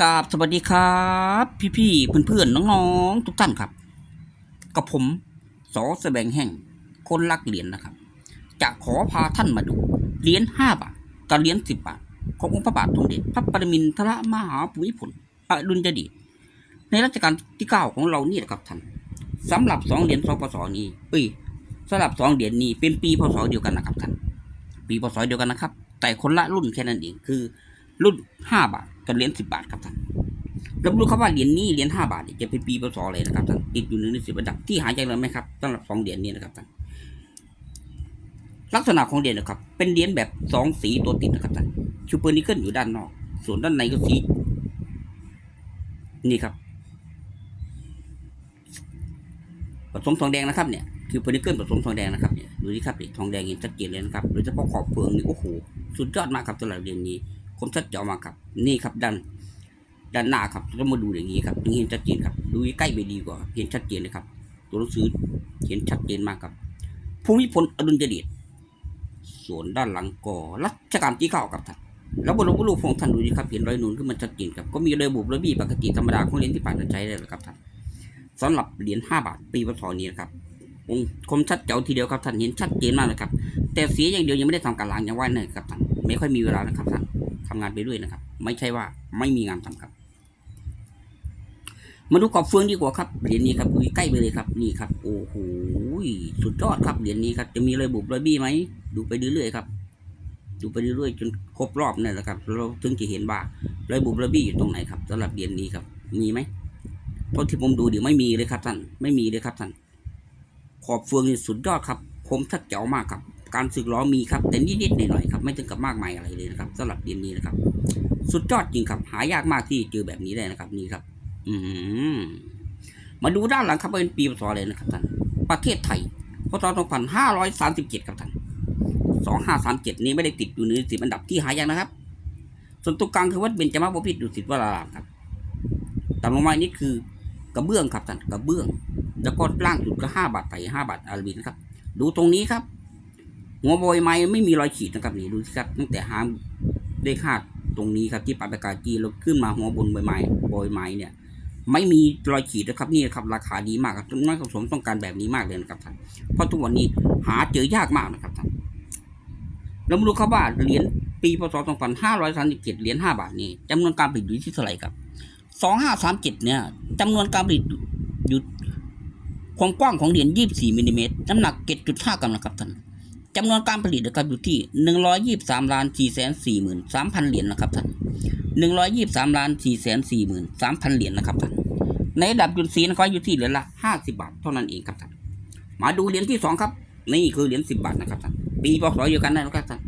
กราบสวัสดีครับ พี่ๆเพื่อนๆน้องๆ ทุกท่านครับ กับผมสอแสบงแห่ง คนรักเหรียญนะครับ จะขอพาท่านมาดูเหรียญห้าบาทกับเหรียญสิบบาท ขององค์พระบาทสมเด็จพระปรมินทรมหาภูมิพลอดุลยเดชในรัชกาลที่เก้าของเรานี่แหละครับท่านสำหรับสองเหรียญสปสนี้เอ้ยสำหรับสองเหรียญนี้เป็นปีพศเดียวกันนะครับท่านปีพศเดียวกันนะครับ แต่คนละรุ่นแค่นั้นเองคือ รุ่นห้าบาทกับเหรียญสิบบาทครับท่านเรารู้ครับว่าเหรียญนี้เหรียญห้าบาทจะเป็นปีพศอะไรนะครับท่านติดอยู่ในสิบอันดับที่หายากเลยไหมครับสำหรับสองเหรียญนี้นะครับท่านลักษณะของเหรียญนะครับ เป็นเหรียญแบบสองสีตัวติดนะครับท่านชูเปอร์นิเกิลอยู่ด้านนอก ส่วนด้านในก็สีนี่ครับผสมทองแดงนะครับเนี่ยคือเพอร์นิเกิลผสมทองแดงนะครับเนี่ยดูนี่ครับทองแดงเห็นชัดเจนเลยนะครับโดยเฉพาะขอบเฟืองนี่โอ้โหสุดยอดมากครับสำหรับเหรียญนี้ คมชัดเจาะมากครับ นี่ครับด้านด้านหน้าครับเรามาดูอย่างนี้ครับถึงเห็นชัดเจนครับ ดูใกล้ไปดีกว่า เห็นชัดเจนเลยครับ ตัวหนังสือเห็นชัดเจนมากครับภูมิพลอดุลยเดชส่วนด้านหลังก็รัชกาลที่เก้าครับท่านแล้วบนรูปของท่านดูดีครับเห็นรอยนูนขึ้นมาชัดเจนครับก็มีรอยบุบรอยบี้ปกติธรรมดาของเหรียญที่ผ่านการใช้เลยครับท่านสำหรับเหรียญห้าบาทปีพศนี้นะครับองค์คมชัดเจ๋วทีเดียวครับท่านเห็นชัดเจนมากเลยครับ แต่เสียอย่างเดียวยังไม่ได้ทำการล้างยังว่าเนี่ยครับท่านไม่ค่อยมีเวลานะครับท่าน ทำงานไปด้วยนะครับ ไม่ใช่ว่าไม่มีงานทำครับ มาดูขอบเฟืองดีกว่าครับเหรียญนี้ครับดูใกล้ไปเลยครับนี่ครับ โอ้โหสุดยอดครับเหรียญนี้ครับ จะมีรอยบุบรอยบี้ไหมดูไปเรื่อยๆครับดูไปเรื่อยๆจนครบรอบนั่นแหละครับเราถึงจะเห็นว่ารอยบุบรอยบี้อยู่ตรงไหนครับสำหรับเหรียญนี้ครับ มีไหมเพราะที่ผมดูเดี๋ยวไม่มีเลยครับท่านไม่มีเลยครับท่านขอบเฟืองนี่สุดยอดครับคมชัดเจ๋วมากครับ การสึกล้อมีครับ แต่นิดๆหน่อยๆครับ ไม่ถึงกับมากมายอะไรเลยนะครับสำหรับเหรียญนี้นะครับ สุดยอดจริงครับ หายากมากที่เจอแบบนี้ได้นะครับ นี่ครับ อืมาดูด้านหลังครับเป็นปีพศเลยนะครับท่านประเทศไทยพศ2537ครับท่าน2537 นี้ไม่ได้ติดอยู่ในสิบอันดับที่หายากนะครับ ส่วนตรงกลางคือวัดเบญจมาบพิตรดุสิตวรารามครับต่ำลงมานี่คือกระเบื้องครับท่านกระเบื้อง แล้วก็ล่างสุดก็ห้าบาทไทยห้าบาทอาราบินะครับ ดูตรงนี้ครับ หัวโบยไม้ไม่มีรอยขีดนะครับนี่ดูสิครับตั้งแต่หางเลขห้าตรงนี้ครับที่ปาปากาจีเราขึ้นมาหัวบนใบไม้โบยไม้เนี่ย ไม่มีรอยขีดนะครับนี่ครับราคาดีมากครับนักสะสมต้องการแบบนี้มากเลยนะครับท่านเพราะทุกวันนี้หาเจอยากมากนะครับท่านเรามาดูครับว่าเหรียญปีพศ2537เหรียญ5บาทนี่จำนวนการผลิตอยู่ที่เท่าไหร่ครับ2537เนี่ยจำนวนการผลิตอยู่ความกว้างของเหรียญ24มิลลิเมตรน้ำหนัก7.5กรัมนะครับท่าน จำนวนการผลิตนะครับอยู่ที่หนึ่งร้อยยี่สามล้านสี่แสนสี่หมื่นสามพันเหรียญนะครับท่านหนึ่งร้อยยี่สามล้านสี่แสนสี่หมื่นสามพันเหรียญนะครับท่านในระดับยุนซีนะครับอยู่ที่เหรียญละห้าสิบาทเท่านั้นเองครับท่านมาดูเหรียญที่สองครับ นี่คือเหรียญสิบบาทนะครับท่านปีพศเดียวกันนะครับท่าน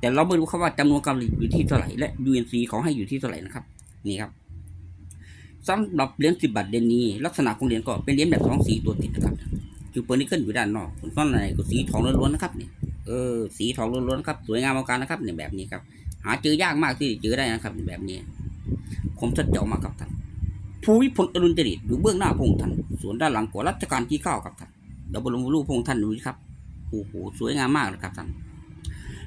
แต่เราไม่รู้ครับว่าจำนวนการผลิตอยู่ที่เท่าไหร่และ UNC เขาให้อยู่ที่เท่าไหร่นะครับนี่ครับสำหรับเหรียญสิบบาทเดนนี้ ลักษณะของเหรียญก็เป็นเหรียญแบบสองสีตัวติดนะครับคือเปอร์นิเกิลอยู่ด้านนอกส่วนด้านในก็สีทองล้วนๆนะครับเนี่ย เออสีทองล้วนๆครับสวยงามเอาการนะครับเนี่ยแบบนี้ครับ หาเจอยากมากที่จะเจอได้นะครับ แบบนี้คมชัดเจ๋วมากครับท่านภูวิพลอรุณจริตอยู่เบื้องหน้าพงท่านส่วนด้านหลังของรัชกาลที่เก้าครับท่านเดี๋ยวบรมรูปพงท่านดูสิครับโอ้โหสวยงามมากเลยครับท่าน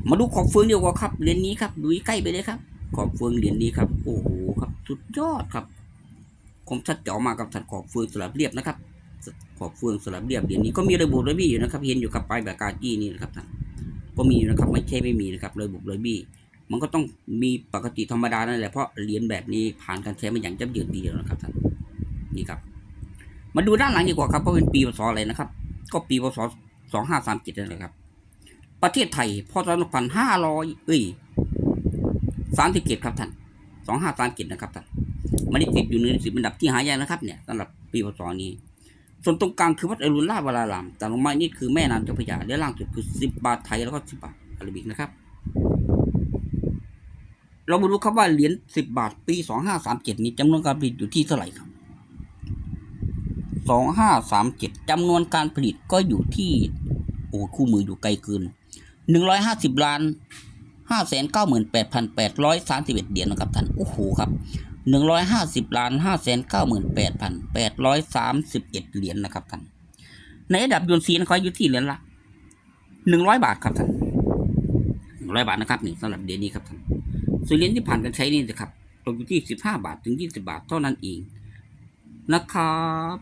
มาดูขอบเฟืองเดียวกันครับเหรียญนี้ครับดูใกล้ไปเลยครับ ขอบเฟืองเหรียญนี้ครับ โอ้โหครับสุดยอดครับคมชัดเจ๋วมากครับท่านขอบเฟืองสลับเรียบนะครับขอบเฟืองสลับเรียบเหรียญนี้ก็มีระบุระบี้อยู่นะครับ เห็นอยู่กับปลายแบบกาจี้นี่นะครับท่าน ก็มีนะครับไม่ใช่ไม่มีนะครับเลยบุกเลยบี้มันก็ต้องมีปกติธรรมดานั่นแหละเพราะเหรียญแบบนี้ผ่านการใช้มาอย่างจับยืดดีแล้วนะครับท่านนี่ครับ มาดูด้านหลังดีกว่าครับเพราะเป็นปีพศอะไรนะครับ ก็ปีพศสองห้าสามเจ็ดนั่นแหละครับ ประเทศไทยพศสองพันห้าร้อยเอ้ยสามสิบเจ็ดครับท่านสองห้าสามเจ็ดนะครับท่านไม่ได้ติดอยู่ในสิบอันดับที่หายากนะครับเนี่ยสำหรับปีพศนี้ ส่วนตรงกลางคือวัดอรุณราชวรารามแต่ลงมานี่คือแม่น้ำเจ้าพระยาและล่างสุดคือสิบบาทไทยแล้วก็สิบบาทอาราบิกนะครับ เรามาดูครับว่าเหรียญสิบบาทปีสองห้าสามเจ็ดนี้จำนวนการผลิตอยู่ที่เท่าไหร่ครับสองห้าสามเจ็ดจำนวนการผลิตก็อยู่ที่โอ้คู่มืออยู่ไกลเกินหนึ่งร้อยห้าสิบล้านห้าแสนเก้าหมื่นแปดพันแปดร้อยสามสิบเอ็ดเหรียญนะครับท่าน โอ้โหครับ หนึ่งร้อยห้าสิบล้านห้าแสนเก้าหมื่นแปดพันแปดร้อยสามสิบเอ็ดเหรียญนะครับท่าน ในระดับยูนซีนะครับอยู่ที่เหรียญละหนึ่งร้อยบาทครับท่านหนึ่งร้อยบาทนะครับนี่สำหรับเหรียญนี้ครับท่านส่วนเหรียญที่ผ่านการใช้นี่นะครับตกอยู่ที่สิบห้าบาทถึงยี่สิบาทเท่านั้นเองนะครับ